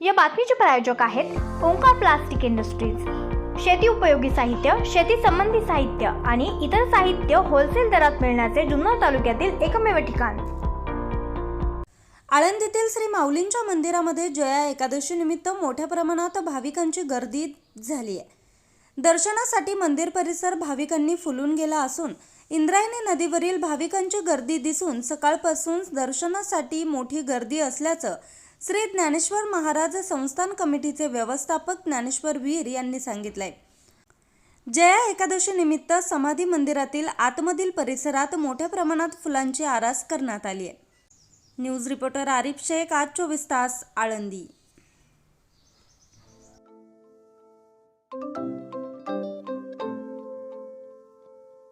या बातमीचे प्रायोजक आहेत ओंकार प्लास्टिक इंडस्ट्रीज. शेती उपयोगी साहित्य शेती संबंधी साहित्य आणि इतर साहित्य होलसेल दरात मिळण्याचे जुन्नर तालुक्यातील एकमेव ठिकाण. आळंदीतील श्री माऊलींच्या मंदिरामध्ये जया एकादशी निमित्त मोठ्या प्रमाणात भाविकांची गर्दी झाली आहे. दर्शनासाठी मंदिर परिसर भाविकांनी फुलून गेला असून इंद्रायणी नदीवरील भाविकांची गर्दी दिसून सकाळपासून दर्शनासाठी मोठी गर्दी असल्याचं श्री ज्ञानेश्वर महाराज संस्थान कमिटीचे व्यवस्थापक ज्ञानेश्वर वीर यांनी सांगितलंय. जया एकादशी निमित्त समाधी मंदिरातील आतमधील परिसरात मोठ्या प्रमाणात फुलांची आरास करण्यात आली आहे. न्यूज रिपोर्टर आरिफ शेख आज चोवीस तास आळंदी.